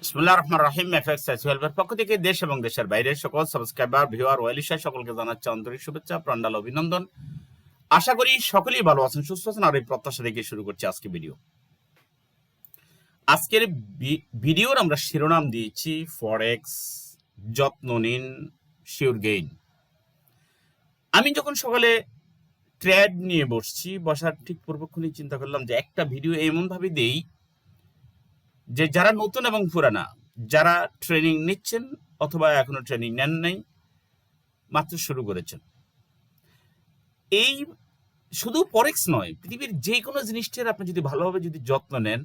বিসমুল্লাহ রহমান রাহিম, এফএক্স পক্ষ থেকে দেশ এবং দেশের বাইরের সকল সাবস্ক্রাইবার, ভিউয়ার ওয়েলিশা সকলকে জানাচ্ছে আন্তরিক শুভেচ্ছা অভিনন্দন। আশা করি সকলেই ভালো আছেন, সুস্থ আছেন, আর এই প্রত্যাশা রেখে শুরু করছি আজকে ভিডিও। আজকের ভিডিওর আমরা শিরোনাম দিয়েছি, ফরেক্স, যত্ন নিন, শিওর গেইন। আমি যখন সকালে ট্রেড নিয়ে বসছি, বসার ঠিক পূর্বক্ষণই চিন্তা করলাম যে একটা ভিডিও এমন ভাবে দেই যে যারা নতুন এবং পুরানা, যারা ট্রেনিং নিচ্ছেন অথবা এখনও ট্রেনিং নেন নাই, মাত্র শুরু করেছেন। এই শুধু পরেক্স নয়, পৃথিবীর যে কোনো জিনিসটার আপনি যদি ভালোভাবে যদি যত্ন নেন,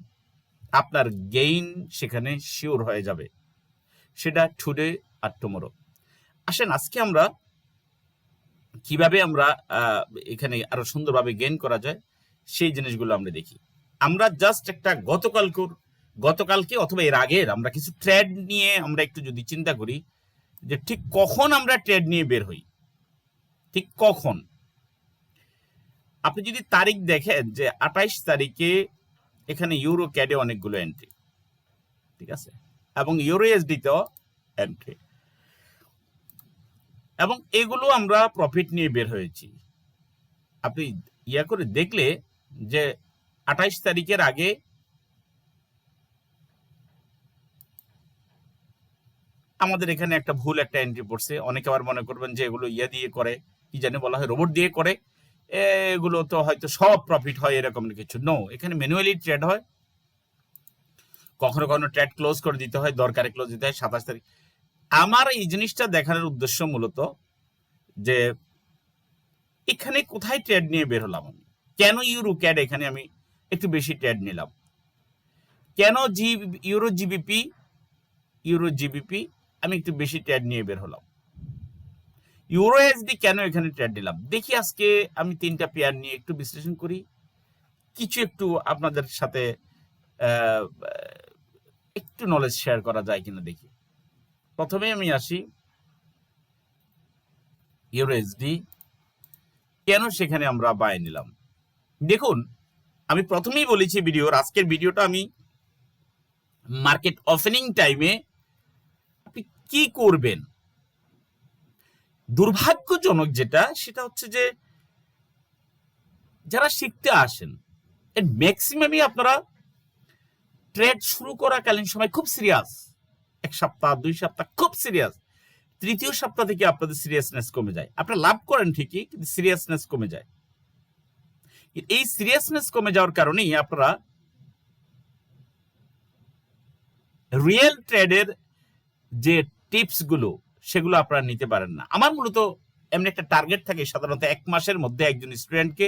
আপনার গেইন সেখানে শিওর হয়ে যাবে। সেটা টুডে আর টুমোরো আসেন, আজকে আমরা কীভাবে আমরা এখানে আরও সুন্দরভাবে গেইন করা যায়, সেই জিনিসগুলো আমরা দেখি। আমরা জাস্ট একটা গতকালকুর গতকালকে অথবা এর আগের, আমরা কিছু ট্রেড নিয়ে আমরা একটু যদি চিন্তা করি, যে ঠিক কখন আমরা ট্রেড নিয়ে বের হই? ঠিক কখন? আপনি যদি তারিখ দেখেন, যে আঠাইশ তারিখে এখানে ইউরো ক্যাডে অনেকগুলো এন্ট্রি ঠিক আছে? এবং ইউরো এসডিতেও এন্ট্রি এবং এগুলো আমরা প্রফিট নিয়ে বের হয়েছি। আপনি ইয়া করে দেখলে যে আঠাইশ তারিখের আগে আমাদের এখানে একটা ভুল একটা এন্ট্রি পড়ছে। অনেকে আবার মনে করবেন যে এগুলো ইয়া দিয়ে করে, কি জানি বলা হয় রোবট দিয়ে করে। এগুলো তো হয়তো সব প্রফিট হয় এরকম কিছু। নো এখানে ম্যানুয়ালি ট্রেড হয়। কখনো কখনো ট্রেড ক্লোজ করে দিতে হয়, দরকারে ক্লোজ দিতে হয়, সাতাশ তারিখ। আমার এই জিনিসটা দেখানোর উদ্দেশ্য মূলত যে, এখানে কোথায় ট্রেড নিয়ে বের হলাম আমি? কেন ইউরো ক্যাড এখানে আমি একটু বেশি ট্রেড নিলাম? কেন জি ইউরো জিবিপি ইউরো জিবিপি আমি একটু বেশি ট্রেড নিয়ে বের হলাম। ইউরো এসডি কেন এখানে ট্রেড দিলাম? দেখি আজকে আমি তিনটা পেয়ার নিয়ে একটু বিশ্লেষণ করি। কিছু একটু আপনাদের সাথে একটু নলেজ শেয়ার করা যায় কিনা দেখি। প্রথমে আমি আসি। ইউরো এসডি কেন সেখানে আমরা বায় নিলাম? দেখুন, আমি প্রথমেই বলেছি ভিডিওর, আজকের ভিডিওটা আমি মার্কেট ওপেনিং টাইমে কি করবেন? দুর্ভাগ্যজনক যেটা, সেটা হচ্ছে যে, যারা শিখতে আসেন, এর ম্যাক্সিমামই আপনারা ট্রেড শুরু করাকালীন সময় খুব সিরিয়াস এক সপ্তাহ, দুই সপ্তাহ, খুব সিরিয়াস তৃতীয় সপ্তাহ থেকে আপনাদের সিরিয়াসনেস কমে যায়। আপনারা লাভ করেন ঠিকই, কিন্তু সিরিয়াসনেস কমে যায়। এই সিরিয়াসনেস কমে যাওয়ার কারণেই আপনারা রিয়েল ট্রেডের যে টিপসগুলো সেগুলো আপনারা নিতে পারেন না। আমার মূলত এমনি একটা টার্গেট থাকে সাধারণত এক মাসের মধ্যে একজন স্টুডেন্টকে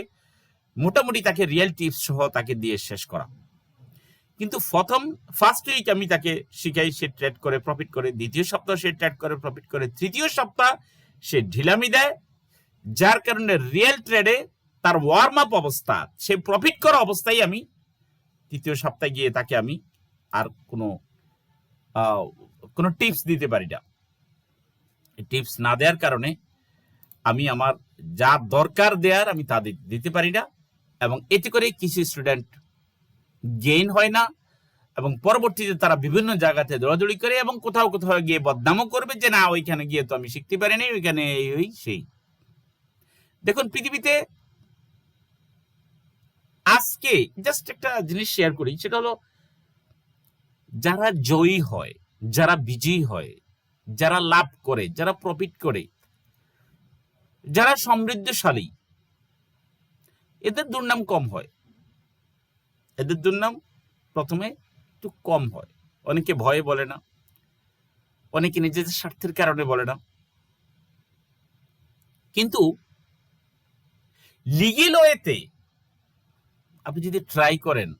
মোটামুটি তাকে রিয়েল টিপস সহ তাকে দিয়ে শেষ করা। কিন্তু প্রথম ফার্স্ট উইক আমি তাকে শিখাই, সে ট্রেড করে প্রফিট করে। দ্বিতীয় সপ্তাহ সে ট্রেড করে প্রফিট করে। তৃতীয় সপ্তাহ সে ঢিলামি দেয়। যার কারণে রিয়েল ট্রেডে তার ওয়ার্ম আপ অবস্থা, সে প্রফিট করা অবস্থায় আমি তৃতীয় সপ্তাহে গিয়ে তাকে আমি আর কোনো কোনো টিপস দিতে পারি না। টিপস না দেওয়ার কারণে আমি আমার যা দরকার দেওয়ার আমি তা দিতে পারি না এবং এতে করে কিছু স্টুডেন্ট গেইন হয় না এবং পরবর্তীতে তারা বিভিন্ন জায়গাতে দৌড়াদৌড়ি করে এবং কোথাও কোথাও গিয়ে বদনামও করবে যে, না, ওইখানে গিয়ে তো আমি শিখতে পারিনি, ওইখানে এই, ওই, সেই। দেখুন, পৃথিবীতে আজকে জাস্ট একটা জিনিস শেয়ার করি, সেটা হলো যারা জয়ী হয় যারা বিজয়ী হয়, যারা লাভ করে, যারা প্রফিট করে, যারা সমৃদ্ধশালী, এদের দুর্নাম কম হয়। এদের দুর্নাম প্রথমে একটু কম হয়। অনেকে ভয়ে বলে না, অনেকে নিজেদের স্বার্থের কারণে বলে না। কিন্তু লিগেল ওয়েতে আপনি যদি ট্রাই করেন,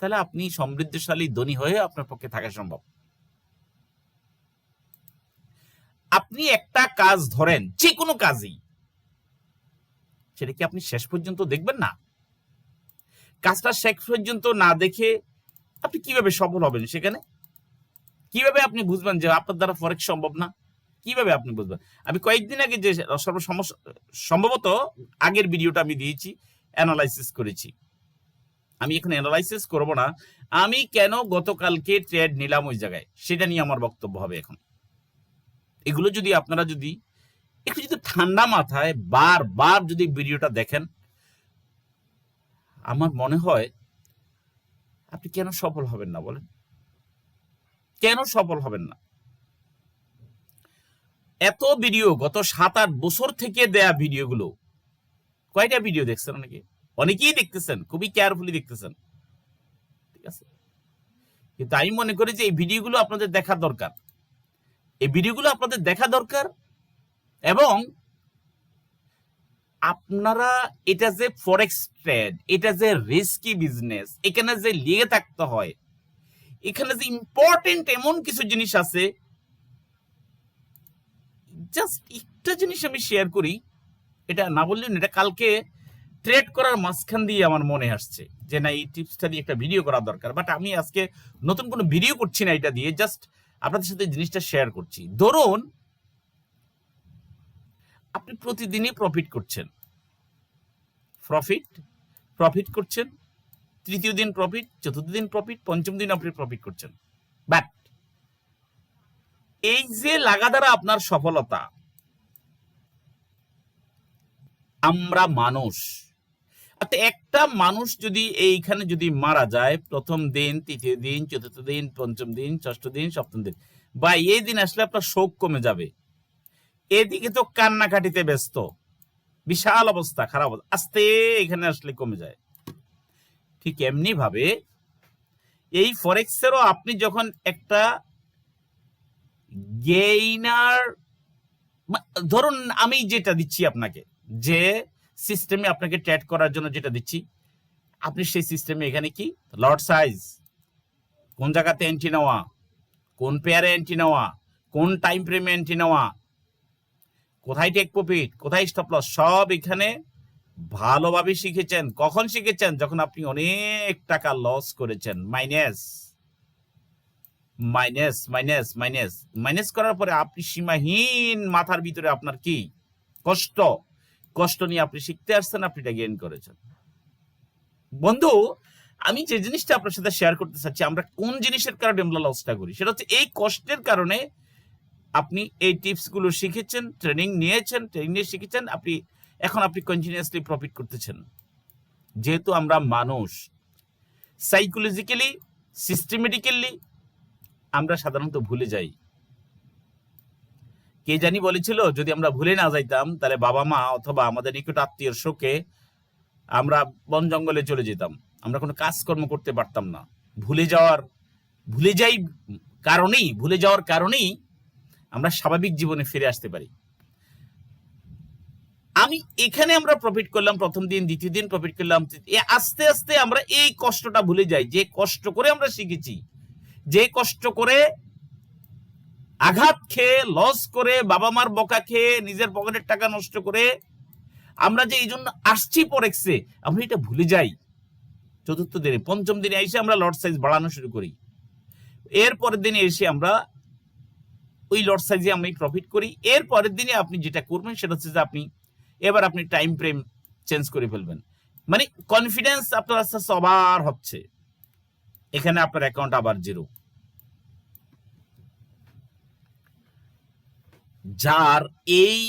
তাহলে আপনি সমৃদ্ধশালী, ধনী হয়ে আপনার পক্ষে থাকা সম্ভব। আপনি একটা কাজ ধরেন যে কোনো কাজই। সেটা কি আপনি শেষ পর্যন্ত দেখবেন না? কাজটা শেষ পর্যন্ত না দেখে আপনি কীভাবে সফল হবেন সেখানে? কীভাবে আপনি বুঝবেন যে আপনার দ্বারা ফরেক্স সম্ভব না? কীভাবে আপনি বুঝবেন? আমি কয়েকদিন আগে যে সর্ব সমস্যা সম্ভবত আগের ভিডিওটা আমি দিয়েছি অ্যানালাইসিস করেছি। আমি এখন অ্যানালাইসিস করব না। আমি কেন গতকালকে ট্রেড নিলাম ওই জায়গায়? সেটা নিয়ে আমার বক্তব্য হবে এখন। এগুলো যদি আপনারা যদি একটু যদি ঠান্ডা মাথায় বারবার যদি ভিডিওটা দেখেন, আমার মনে হয় আপনি কেন সফল হবেন না বলেন? কেন সফল হবেন না? এত ভিডিও, গত সাত আট বছর থেকে দেয়া ভিডিওগুলো, কয়টা ভিডিও দেখছেন অনেকে? অনেকেই দেখতেছেন, খুবই কেয়ারফুলি দেখতেছেন। ঠিক আছে? কিন্তু আমি মনে করি যে এই ভিডিওগুলো আপনাদের দেখা দরকার। এই ভিডিওগুলো আপনাদের দেখা দরকার এবং আপনারা এটা যে ফরেক্স ট্রেড এটা যে রিস্কি বিজনেস এখানে যে লিগে থাকতে হয়, এখানে যে ইম্পর্টেন্ট এমন কিছু জিনিস আছে জাস্ট একটা জিনিস আমি শেয়ার করি, এটা না বললেন এটা কালকে ট্রেড করার মাঝখান দিয়ে আমার মনে আসছে যে না, এই টিপসটা দিয়ে একটা ভিডিও করা দরকার বাট আমি আজকে নতুন কোনো ভিডিও করছি না এটা দিয়ে জাস্ট আপনাদের সাথে জিনিসটা শেয়ার করছি। ধরুন, আপনি প্রতিদিনই প্রফিট করছেন। প্রফিট প্রফিট করছেন, তৃতীয় দিন প্রফিট চতুর্থ দিন প্রফিট পঞ্চম দিন আপনি প্রফিট করছেন। বাট এই যে লাগাতার আপনার সফলতা, আমরা মানুষ। একটা মানুষ যদি এইখানে যদি মারা যায়, প্রথম দিন, তৃতীয় দিন, চতুর্থ দিন, পঞ্চম দিন, ষষ্ঠ দিন, সপ্তম দিন বা এই দিন আসলে আপনার শোক কমে যাবে। এদিকে তো কান্নাকাটিতে ব্যস্ত। বিশাল অবস্থা, খারাপ অবস্থা, আস্তে এখানে আসলে কমে যায়। ঠিক এমনি ভাবে এই ফরেক্সেরও আপনি যখন একটা গেইনার ধরুন আমি যেটা দিচ্ছি আপনাকে, যে সিস্টেমে আপনাকে ট্রেড করার জন্য যেটা দিচ্ছি, আপনি সেই সিস্টেমে এখানে কি? লট সাইজ কোন জায়গাতে এন্ট্রি নেওয়া? কোন পেয়ারে এন্ট্রি নেওয়া? কোন টাইম ফ্রেমে এন্ট্রি নেওয়া? কোথায় টেক প্রফিট কোথায় স্টপ লস সব এখানে ভালোভাবে শিখেছেন। কখন শিখেছেন? যখন আপনি অনেক টাকা লস করেছেন। Minus minus minus minus minus করার পরে আপনি সীমাহীন মাথার ভিতরে আপনার কি? কষ্ট। কষ্ট নিয়ে আপনি শিখতে আসছেন, আপনি এটা গেইন করেছেন। বন্ধু, আমি যে জিনিসটা আপনার সাথে শেয়ার করতে চাচ্ছি, আমরা কোন জিনিসের কারণে আমরা লসটা করি? সেটা হচ্ছে এই কষ্টের কারণে আপনি এই টিপসগুলো শিখেছেন ট্রেনিং নিয়েছেন ট্রেনিং নিয়ে শিখেছেন, আপনি এখন আপনি কন্টিনিউয়াসলি প্রফিট করতেছেন। যেহেতু আমরা মানুষ সাইকোলজিক্যালি সিস্টেমেটিক্যালি আমরা সাধারণত ভুলে যাই। কে জানি বলেছিল, যদি আমরা ভুলে না যাইতাম, তাহলে বাবা মা অথবা আমাদের নিকট আত্মীয়র শোকে আমরা বন জঙ্গলে চলে যেতাম। আমরা কোনো কাজকর্ম করতে পারতাম না। ভুলে যাওয়ার, ভুলে যাই কারণেই, ভুলে যাওয়ার কারণেই আমরা স্বাভাবিক জীবনে ফিরে আসতে পারি। আমি এখানে আমরা প্রফিট করলাম প্রথম দিন, দ্বিতীয় দিন প্রফিট করলাম। আস্তে আস্তে আমরা এই কষ্টটা ভুলে যাই। যে কষ্ট করে আমরা শিখেছি, যে কষ্ট করে আঘাত খেয়ে লস করে বাবা মার বকা খেয়ে, নিজের পকেটের টাকা নষ্ট করে, আমরা যে এই জন্য আসছি পরেক্সে আমরা এটা ভুলে যাই। চতুর্থ দিনে, পঞ্চম দিনে এসে আমরা লট সাইজ বাড়ানো শুরু করি। এর পরের দিনে এসে আমরা ওই লট সাইজে আমি প্রফিট করি। এর পরের দিনে আপনি যেটা করবেন, সেটা হচ্ছে যে আপনি এবার আপনি টাইম ফ্রেম চেঞ্জ করে ফেলবেন। মানে কনফিডেন্স আপনার আস্তে আস্তে আবার হচ্ছে। এখানে আপনার অ্যাকাউন্ট আবার জিরো যার এই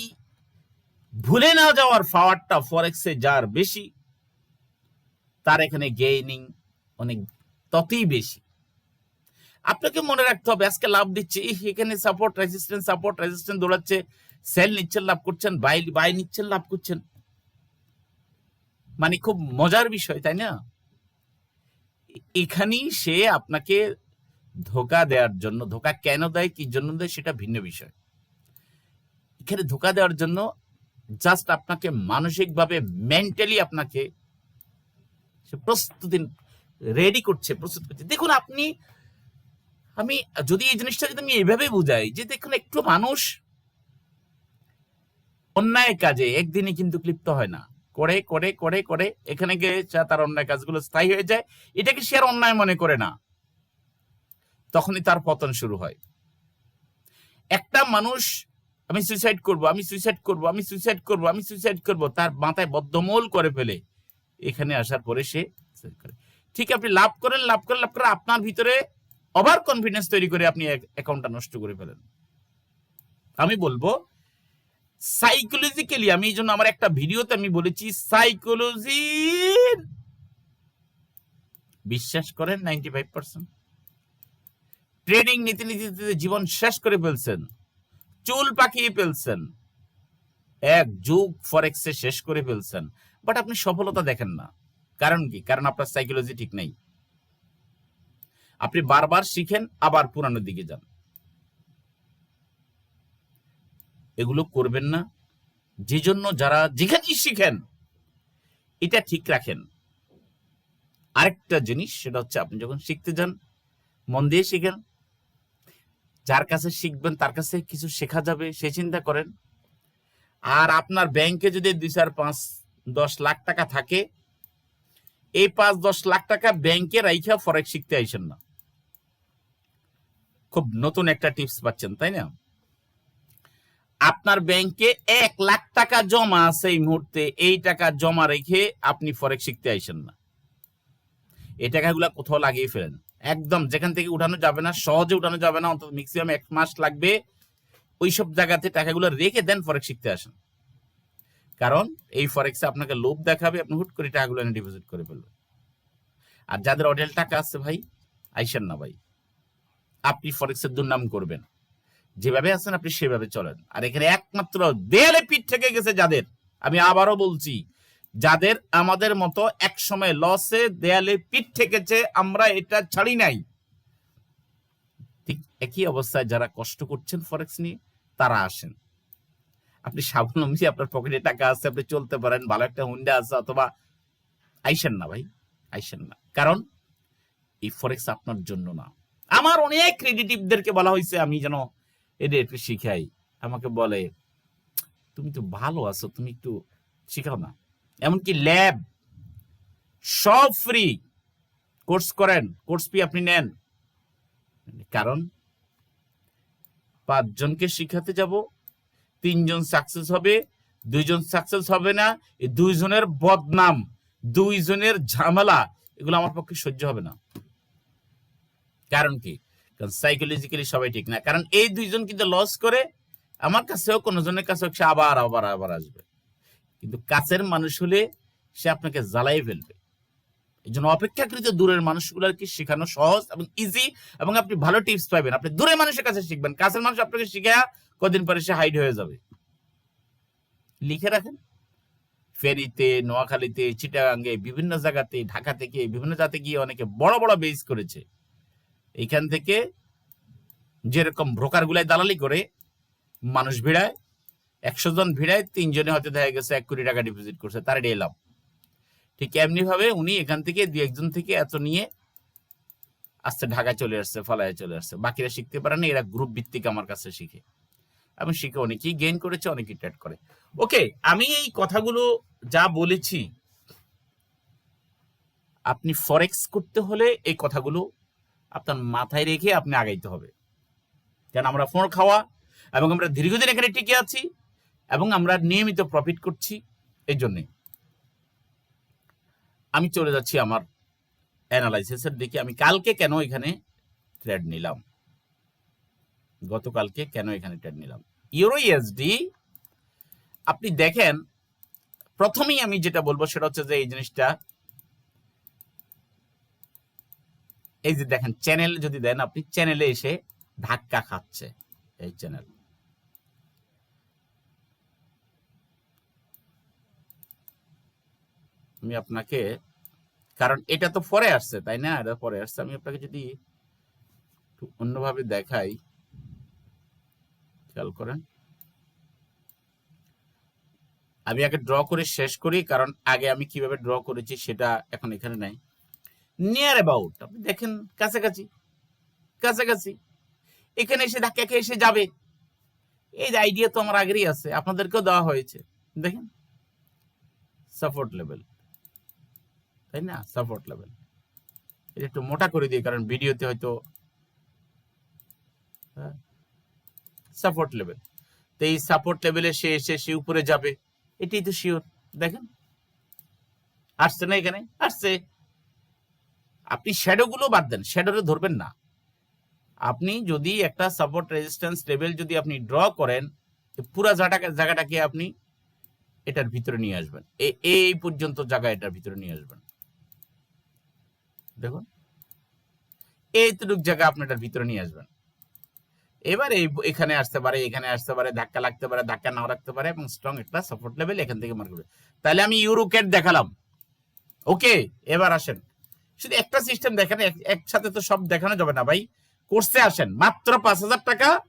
ভুলে না যাওয়ার পাওয়ারটা ফরেক্সে যার বেশি, তার এখানে গেইনিং অনেক ততই বেশি। আপনাকে মনে রাখতে হবে, আজকে লাভ দিচ্ছে এখানে সাপোর্ট রেজিস্ট্যান্স সাপোর্ট রেজিস্ট্যান্স দৌড়াচ্ছে সেল নিচ্ছেন, লাভ করছেন বাই বাই নিচ্ছেন, লাভ করছেন। মানে খুব মজার বিষয়, তাই না? এখানেই সে আপনাকে ধোকা দেওয়ার জন্য, ধোকা কেন দেয়, কি জন্য দেয়, সেটা ভিন্ন বিষয়। এখানে ধোকা দেওয়ার জন্য জাস্ট আপনাকে মানসিকভাবে মেন্টালি আপনাকে সে প্রস্তুতি রেডি করছে, প্রস্তুত করছে। দেখুন আপনি, আমি যদি এই জিনিসটা যদি আমি এইভাবে বুঝাই যে দেখুন একটু মানুষ অন্যায় কাজে একদিনে কিন্তু ক্লিপ্ত হয় না। করে করে করে করে এখানে গিয়ে তার অন্যায় কাজগুলো স্থায়ী হয়ে যায়। এটাকে সে আর অন্যায় মনে করে না। তখনই তার পতন শুরু হয়। একটা মানুষ আমি সুইসাইড করব, আমি সুইসাইড করব, আমি সুইসাইড করব, আমি সুইসাইড করব। তার মাথায় বদ্ধমূল করে ফেলে। এখানে আসার পরে সে করে। ঠিক আপনি লাভ করেন লাভ করেন, লাভ করে আপনার ভিতরে ওভার কনফিডেন্স তৈরি করে আপনি অ্যাকাউন্টটা নষ্ট করে ফেলেন। আমি বলব সাইকোলজিক্যালি আমি এই জন্য আমার একটা ভিডিওতে আমি বলেছি সাইকোলজি বিশ্বাস করেন নাইনটি ফাইভ পার্সেন্ট ট্রেনিং নীতি নীতিতে জীবন শেষ করে ফেলছেন। চুল পাকিয়ে ফেলছেন। এক যুগ ফরেক্সে শেষ করে ফেলছেন। বাট আপনি সফলতা দেখেন না। কারণ কি? কারণ আপনার সাইকোলজি ঠিক নেই। আপনি বারবার শিখেন, আবার পুরানোর দিকে যান। এগুলো করবেন না। যে জন্য যারা যেখানেই শিখেন, এটা ঠিক রাখেন। আরেকটা জিনিস, সেটা হচ্ছে আপনি যখন শিখতে যান, মন দিয়ে শিখেন যার কাছে শিখবেন, তার কাছে কিছু শেখা যাবে, সে চিন্তা করেন। আর আপনার ব্যাংকে যদি দুই চার পাঁচ দশ লাখ টাকা থাকে, এই পাঁচ দশ লাখ টাকা ব্যাংকে রাইখা ফরেক্স শিখতে আইসেন না। খুব নতুন একটা টিপস পাচ্ছেন, তাই না? আপনার ব্যাংকে এক লাখ টাকা জমা আছে এই মুহূর্তে, এই টাকা জমা রেখে আপনি ফরেক্স শিখতে আইসেন না। এই টাকাগুলা কোথাও লাগিয়ে ফেলেন। একদম, যেখান থেকে উঠানো যাবে না, সহজে উঠানো যাবে না, অন্তত ম্যাক্সিমাম এক মাস লাগবে। ওইসব জায়গাতে টাকাগুলো রেখে দেন ফরেক্স শিখতে আসেন। কারণ এই ফরেক্সে আপনাকে লোভ দেখাবে, আপনি হুট করে টাকাগুলো এনে ডিপোজিট করে ফেলবেন। আর যাদের অডেল টাকা আছে ভাই, আইসেন না ভাই। আপনি ফরেক্সের দুর্নাম করবেন। যেভাবে আছেন আপনি সেভাবে চলেন। আর এখানে একমাত্র দেয়ালে পিঠ থেকে গেছে যাদের। আমি আবারও বলছি যাদের আমাদের মতো এক সময় লসে দেয়ালে পিঠ ঠেকেছে, আমরা এটা ছাড়ি নাই। ঠিক একই অবস্থায় যারা কষ্ট করছেন ফরেক্স নিয়ে, তারা আসেন। আপনি স্বাবলম্বী আপনার পকেটে টাকা আছে, আপনি চলতে পারেন, ভালো একটা হুন্ডা আছে, অথবা আইসেন না ভাই, আইসেন না। কারণ এই ফরেক্স আপনার জন্য না। আমার অনেক ক্রেডিটিভদেরকে বলা হয়েছে, আমি যেন এটা একটু শিখাই। আমাকে বলে, তুমি তো ভালো আছো, তুমি একটু শিখাও না। এমনকি ল্যাব, সব ফ্রি কোর্স করেন, কোর্স ফি আপনি নেন। কারণ পাঁচজনকে শিখাতে যাব, তিনজন সাকসেস হবে, দুইজন সাকসেস হবে না, এই দুইজনের বদনাম, দুইজনের ঝামেলা, এগুলো আমার পক্ষে সহ্য হবে না। কারণ কি? কারণ সাইকোলজিক্যালি সবাই ঠিক না। কারণ এই দুইজন কিন্তু লস করে, আমার কাছেও কোনো জনের কাছেও সে আবার আবার আবার আসবে। কিন্তু কাছের মানুষ হলে সে আপনাকে জ্বালাই ফেলবে। এই জন্য অপেক্ষাকৃত দূরের মানুষগুলোকে শেখানো সহজ এবং ইজি এবং আপনি ভালো টিপস পাবেন। আপনি দূরের মানুষের কাছে শিখবেন। কাছের মানুষ আপনাকে শিখে কদিন পরে সে হাইড হয়ে যাবে। লিখে রাখেন। ফেরিতে, নোয়াখালীতে, চিটাগাঙ্গে, বিভিন্ন জায়গাতে, ঢাকা থেকে, বিভিন্ন জায়গাতে গিয়ে অনেকে বড় বড় বেস করেছে। এইখান থেকে যেরকম ব্রোকার গুলাই দালালি করে মানুষ ভিড়ায় একশো জন ভিড়ায় তিনজনে হয়তো দেখা গেছে এক কোটি টাকা ডিপোজিট করছে, তার এটাই লাভ ঠিক এমনি ভাবে উনি এখান থেকে দু একজন থেকে এত নিয়ে আস্তে ঢাকা চলে আসছে ফলায় চলে আসছে। বাকিরা শিখতে পারে না, এরা গ্রুপ ভিত্তিক আমার কাছে শিখে। আমি শিখে অনেকেই গেইন করেছে, অনেকেই ট্রেড করে। ওকে আমি এই কথাগুলো যা বলেছি, আপনি ফরেক্স করতে হলে এই কথাগুলো আপনার মাথায় রেখে আপনি আগাইতে হবে। কারণ আমরা ফোন খাওয়া এবং আমরা দীর্ঘদিন এখানে টিকে আছি এবং আমরা নিয়মিত প্রফিট করছি এই জন্যে। আমি চলে যাচ্ছি আমার অ্যানালাইসিসের দিকে। আমি কালকে কেন এখানে ট্রেড নিলাম? গতকালকে কেন এখানে ট্রেড নিলাম? ইউরো ইএসডি আপনি দেখেন, প্রথমেই আমি যেটা বলব সেটা হচ্ছে যে এই জিনিসটা, এই যে দেখেন চ্যানেল যদি দেন, আপনি চ্যানেলে এসে ধাক্কা খাচ্ছে এই চ্যানেল আমি আপনাকে, কারণ এটা তো পরে আসছে, তাই না? এটা পরে আসছে। আমি আপনাকে যদি একটু অন্যভাবে দেখাই। খেয়াল করেন। আমি আগে ড্র করে শেষ করি, কারণ আগে আমি কীভাবে ড্র করেছি সেটা এখন এখানে নাই। নিয়ার অ্যাবাউট আপনি দেখেন কাছাকাছি কাছাকাছি। এখানে এসে ধাক্কা খেয়ে এসে যাবে। এই আইডিয়া তো আমার আগেরই আছে, আপনাদেরকেও দেওয়া হয়েছে। দেখেন সাপোর্ট লেভেল তাই না? সাপোর্ট লেভেল এটা একটু মোটা করে দিই, কারণ ভিডিওতে হয়তো সাপোর্ট লেভেল তো এই সাপোর্ট লেভেলে সে এসে, সে উপরে যাবে। এটাই তো শিওর দেখেন? আসছে না এখানে? আসছে। আপনি শ্যাডো গুলো বাদ দেন শ্যাডোরে ধরবেন না। আপনি যদি একটা সাপোর্ট রেজিস্ট্যান্স লেভেল যদি আপনি ড্র করেন পুরো জায়গাটাকে আপনি এটার ভিতরে নিয়ে আসবেন। এই পর্যন্ত জায়গা এটার ভিতরে নিয়ে আসবেন। দেখুন। এইটুক জায়গা আপনি এটার ভিতরে নিয়ে আসবেন। এবার এখানে আসতে পারে, এখানে আসতে পারে, ধাক্কা লাগতে পারে, ধাক্কা নাও রাখতে পারে এবং স্ট্রং একটা সাপোর্ট লেভেল এখান থেকে মার্ক করবে। তাহলে আমি ইউরোকেট দেখালাম। ওকে এবার আসেন। শুধু একটা সিস্টেম দেখেন, এক- একসাথে তো সব দেখানো যাবে না ভাই। কোর্সে আসেন, মাত্র পাঁচ হাজার টাকা।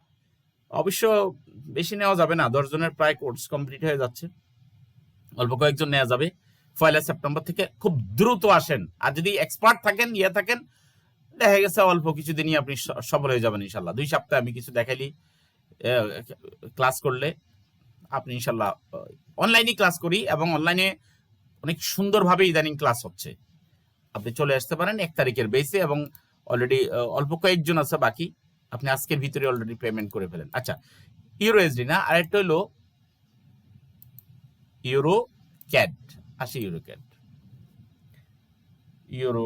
অবশ্য বেশি নেওয়া যাবে না, দশ জনের প্রায় কোর্স কমপ্লিট হয়ে যাচ্ছে। অল্প কয়েকজন নেওয়া যাবে। পয়লা সেপ্টেম্বর থেকে খুব দ্রুত আসেন। আর যদি এক্সপার্ট থাকেন ইয়ে থাকেন, দেখা গেছে অল্প কিছুদিনই আপনি সফল হয়ে যাবেন ইনশাল্লাহ। দুই সপ্তাহে আমি কিছু দেখাইলি ক্লাস করলে আপনি ইনশাল্লাহ অনলাইনে ক্লাস করি এবং অনলাইনে অনেক সুন্দরভাবে ইদানিং ক্লাস হচ্ছে। আপনি চলে আসতে পারেন এক তারিখের বেসে এবং অলরেডি অল্প কয়েকজন আছে, বাকি আপনি আজকের ভিতরে অলরেডি পেমেন্ট করে ফেলেন। আচ্ছা ইউরো এসডি না, আরেকটা হলো ইউরো ক্যাট আসি ইউরো ক্যাট ইউরো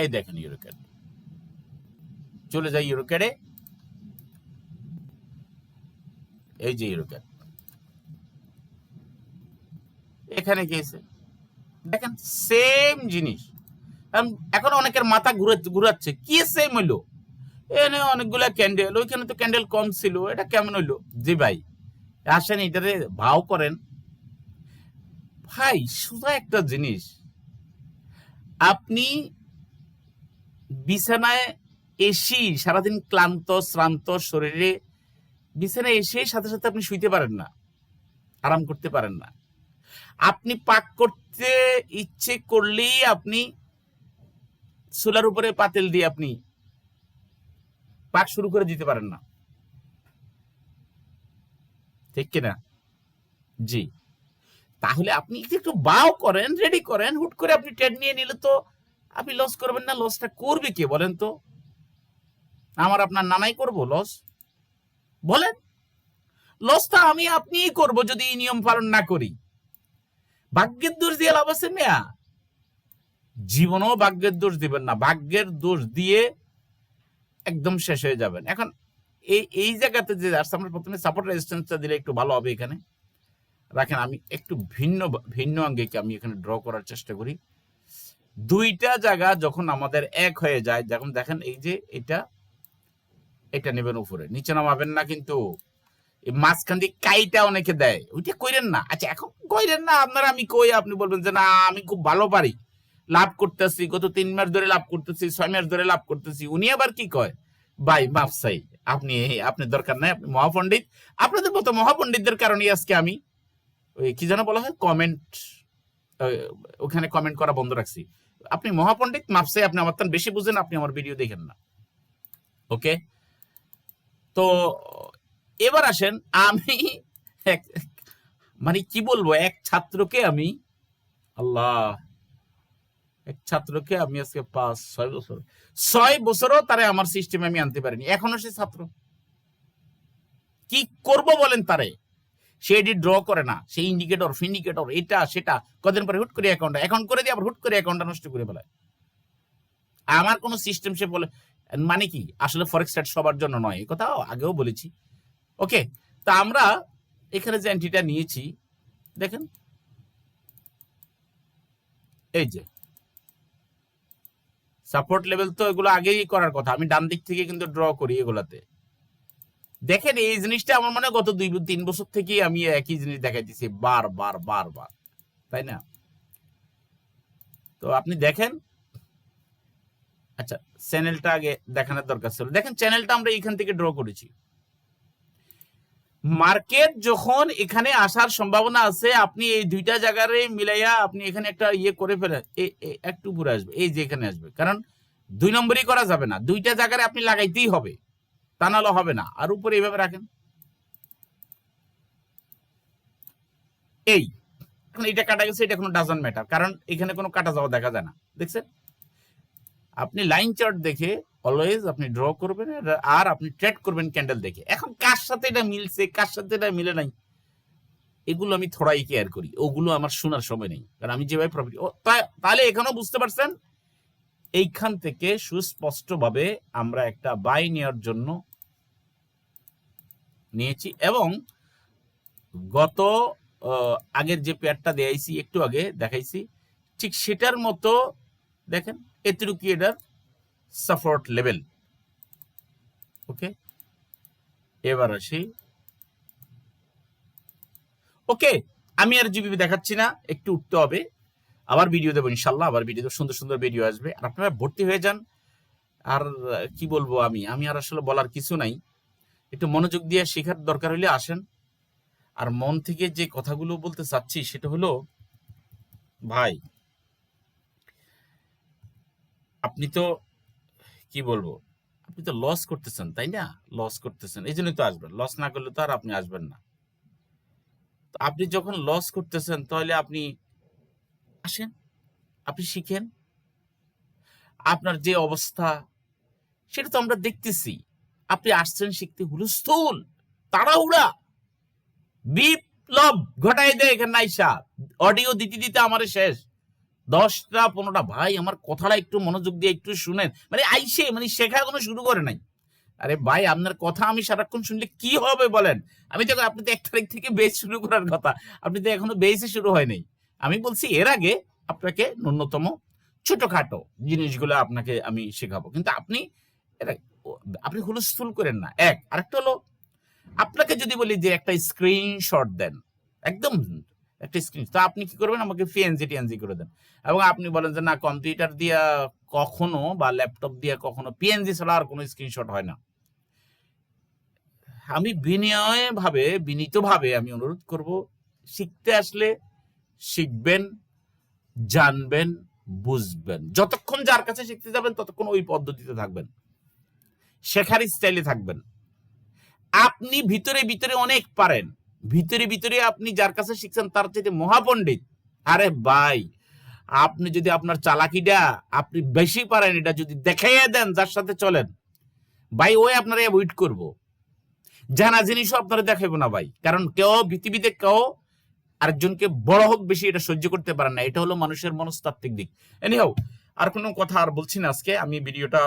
এই দেখেন ইউরো চলে যাই ইউরো এই যে ইউরো এখানে গিয়েছে দেখেন সেম জিনিস। এখন অনেকের মাথা ঘুরে ঘুরাচ্ছে। কি সেম হইল? এখানে অনেকগুলা ক্যান্ডেল ওইখানে তো ক্যান্ডেল কম ছিল, এটা কেমন হইল? জি ভাই, আসেন এটারে ভাও করেন। ভাই শুধু একটা জিনিস। আপনি বিছানায় এসি, সারাদিন ক্লান্ত, শ্রান্ত শরীরে, বিছানায় এসে সাথে সাথে আপনি শুইতে পারেন না, আরাম করতে পারেন না। আপনি পাক করতে ইচ্ছে করলেই আপনি চুলার উপরে পাতিল দিয়ে আপনি পাক শুরু করে দিতে পারেন না। ঠিক কিনা? জি। তাহলে আপনি একটু বাও করেন রেডি করেন, হুট করে আপনি ট্রেড নিয়ে নিলে তো আপনি লস করবেন না লসটা করবে কে বলেন তো? আমার আপনার নানাই করব লস বলেন। লসটা আমি আপনিই করব যদি এই নিয়ম পালন না করি। ভাগ্যের দোষ দিয়ে লাভ আছে মেয়া। জীবনও ভাগ্যের দোষ দিবেন না। ভাগ্যের দোষ দিয়ে একদম শেষ হয়ে যাবেন। এখন এই এই জায়গাতে যে আসছে আমরা প্রথমে সাপোর্ট রেজিস্ট্যান্সটা দিলে একটু ভালো হবে এখানে। রাখেন, আমি একটু ভিন্ন ভিন্ন আঙ্গিকে আমি এখানে ড্র করার চেষ্টা করি। দুইটা জায়গা যখন আমাদের এক হয়ে যায় যখন দেখেন এই যে এটা এটা নেবেন উপরে। নিচে নামাবেন না কিন্তু। মাঝখান দিয়ে কাইটা অনেকে দেয়। ওইটা কইরেন না। আচ্ছা এখন কইরেন না, আপনারা আমি কই, আপনি বলবেন যে না, আমি খুব ভালো পারি। লাভ করতেছি, গত তিন মাস ধরে লাভ করতেছি, ছয় মাস ধরে লাভ করতেছি। উনি আবার কি কয়? ভাই মাফসাই আপনি আপনি দরকার নাই, আপনি মহাপণ্ডিত। আপনাদের মতো মহাপণ্ডিতদের কারণে আজকে আমি ওই কি যেন বলা হয় কমেন্ট ওখানে কমেন্ট করা বন্ধ রাখছি। আপনি মহাপণ্ডিত মাপসাই আপনি আমার থেকে বেশি বুঝেন, আপনি আমার ভিডিও দেখেন না। ওকে? তো এবার আসেন, আমি মানে কি বলব, এক ছাত্রকে আমি, আল্লাহ এক ছাত্রকে আমি আজকে পাঁচ, ছয় বছর, ছয় বছরও তারে আমার সিস্টেমে আমি আনতে পারিনি। এখনও সে ছাত্র। কি করব বলেন তারে? সে এটি ড্র করে না। সে ইন্ডিকেটর ফিন্ডিকেটর এটা, সেটা, কদিন পরে হুট করে অ্যাকাউন্ট অ্যাকাউন্ট করে দিয়ে আবার হুট করে অ্যাকাউন্টটা নষ্ট করে ফেলায়। আমার কোনো সিস্টেম সে বলে মানে কি? আসলে ফরেক্স ট্রেড সবার জন্য নয় এই কথা আগেও বলেছি। ওকে তা আমরা এখানে যে এন্ট্রিটা নিয়েছি, দেখেন। এই যে সাপোর্ট লেভেল তো এগুলো আগেই করার কথা। আমি ডান দিক থেকে কিন্তু ড্র করি এগুলাতে। দেখেন, এই জিনিসটা আমার মনে গত দুই তিন বছর থেকে আমি একই জিনিস দেখাইতেছি বার বার বার বার। তাই না? তো আপনি দেখেন। আচ্ছা চ্যানেলটা আগে দেখানোর দরকার ছিল। দেখেন চ্যানেলটা আমরা এখান থেকে ড্র করেছি। মার্কেট যখন এখানে আসার সম্ভাবনা আছে, আপনি এই দুইটা জায়গারে মিলাইয়া আপনি এখানে একটা ইয়ে করে এ- একটু উপরে আসবে, এই যে এখানে আসবে। কারণ দুই নম্বরই করা যাবে না, দুইটা জায়গায় আপনি লাগাইতেই হবে, তা নাহলে হবে না। আর উপরে এইভাবে রাখেন। এই, এখন এটা কাটা গেছে, এটা কোনো ডাজন ম্যাটার কারণ এখানে কোনো কাটা যাওয়া দেখা যায় না, দেখছেন? আপনি লাইন চার্ট দেখে অলওয়েজ আপনি ড্র করবেন আর- আপনি ট্রেড করবেন ক্যান্ডেল দেখে। এখন কার সাথে এটা মিলছে, কার সাথে এটা মিলে নাই, এগুলো আমি থোড়াই কেয়ার করি। ওগুলো আমার শোনার সময় নেই। কারণ আমি যেভাবে প্রফিট তাহলে এখানেও বুঝতে পারছেন? এইখান থেকে সুস্পষ্টভাবে আমরা একটা বাই নেওয়ার জন্য নিয়েছি এবং গত আগের যে পেয়ারটা দেখাইছি একটু আগে দেখাইছি, ঠিক সেটার মতো, দেখেন, এতটুকু এটার সাপোর্ট লেভেল। ওকে? এবার আসি। ওকে, আমি আর জিবি দেখাচ্ছি না, একটু উঠতে হবে। আবার ভিডিও দেবো ইনশাল্লাহ, আবার ভিডিও সুন্দর সুন্দর ভিডিও আসবে। আর আপনারা ভর্তি হয়ে যান। আর, কি বলব আমি? আমি আর আসলে বলার কিছু নাই। একটু মনোযোগ দিয়ে শেখার দরকার হলে আসেন। আর মন থেকে যে কথাগুলো বলতে চাচ্ছি, সেটা হলো, ভাই, আপনি তো কি বলব? আপনি তো লস করতেছেন, তাই না? লস করতেছেন। এই জন্যই তো আসবেন। লস না করলে তো আর আপনি আসবেন না। তো আপনি যখন লস করতেছেন, তাহলে আপনি আসেন, আপনি শিখেন। আপনার যে অবস্থা, সেটা তো আমরা দেখতেছি। আপনি আসছেন শিখতে হুলস্থুল, তাড়াহুড়া। বিপ্লব ঘটাই দেয় এখানে নাইসা অডিও দিতে দিতে আমার শেষ। দশটা, পনেরোটা। ভাই, আমার কথাটা একটু মনোযোগ দিয়ে একটু শুনেন। মানে আইসে মানে শেখা এখনও শুরু করে নাই। আরে ভাই, আপনার কথা আমি সারাক্ষণ শুনলে কি হবে বলেন? আমি তো আপনি তো এক তারিখ থেকে বেস শুরু করার কথা। আপনি তো এখনও বেসে শুরু হয় নাই। আমি বলছি, এর আগে আপনাকে ন্যূনতম ছোটখাটো জিনিসগুলো আপনাকে আমি শেখাবো। কিন্তু আপনি এটা আপনি হুলস্থুল করেন না। এক, আরেকটা হলো, আপনাকে যদি বলি যে একটা স্ক্রিনশট দেন, একদম একটা স্ক্রিন তো আপনি কি করবেন? আমাকে পিএনজি টিএনজি করে দেন। এবং আপনি বলেন যে, না কম্পিউটার দিয়া কখনো বা ল্যাপটপ দিয়ে কখনো পিএনজি ছাড়া আর কোনো স্ক্রিনশট হয় না। আমি বিনয় ভাবে বিনীত ভাবে আমি অনুরোধ করব, শিখতে আসলে শিখবেন, জানবেন, বুঝবেন। যতক্ষণ যার কাছে শিখতে যাবেন, ততক্ষণ ওই পদ্ধতিতে থাকবেন। শেখার স্টাইলে থাকবেন। আপনি ভিতরে ভিতরে অনেক পারেন। ভিতরে ভিতরে আপনি যার কাছে শিখছেন তার চাইতে মহাপণ্ডিত। আরে ভাই, আপনি যদি আপনার চালাকিটা আপনি বেশি পারেন, এটা যদি দেখাইয়া দেন যার সাথে চলেন, ভাই ওই আপনারা অ্যাভয়েড করব। জানা জিনিসও আপনারা দেখাবো না ভাই, কারণ কেউ পৃথিবীতে কেউ আরেকজনকে বড় হোক, বেশি এটা সহ্য করতে পারে না। এটা হলো মানুষের মনস্তাত্ত্বিক দিক। এনি হোক আর কোনো কথা আর বলছি না আজকে। আমি ভিডিওটা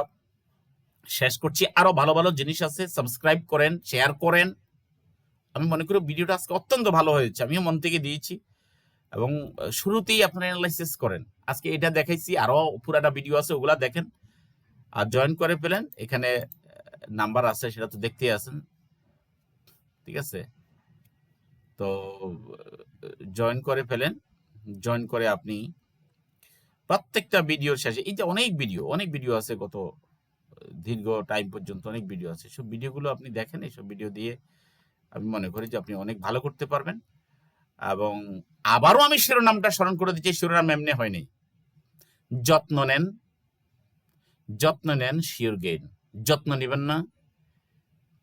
শেষ করছি। আরও ভালো ভালো জিনিস আছে সাবস্ক্রাইব করেন শেয়ার করেন। আমি মনে করি ভিডিওটা আজকে অত্যন্ত ভালো হয়েছে, আমিও মন থেকে দিয়েছি। এবং শুরুতেই আপনারা অ্যানালাইসিস করেন। আজকে এটা দেখাইছি, আরও পুরাটা ভিডিও আছে, ওগুলা দেখেন। আর জয়েন করে পেলেন এখানে নাম্বার আছে, সেটা তো দেখতেই আছেন। ঠিক আছে? তো জয়েন করে ফেলেন। জয়েন করে আপনি প্রত্যেকটা ভিডিওর শেষে, এই যে অনেক ভিডিও অনেক ভিডিও আছে গত দীর্ঘ টাইম পর্যন্ত অনেক ভিডিও আছে। সব ভিডিওগুলো আপনি দেখেন, এইসব ভিডিও দিয়ে আমি মনে করি যে আপনি অনেক ভালো করতে পারবেন। এবং আবারও আমি শিরোনামটা স্মরণ করে দিচ্ছি, শিরোনাম এমনি হয়নি। যত্ন নেন যত্ন নেন শিওর গেইন। যত্ন নেবেন না।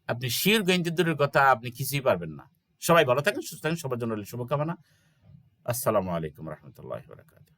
আপনি শিওর গেইন দূরের কথা, আপনি কিছুই পারবেন না। সবাই ভালো থাকেন, সুস্থ থাকেন, সবার জন্য শুভকামনা। আসসালামু আলাইকুম রহমতুল্লাহ বারাকাতুহু।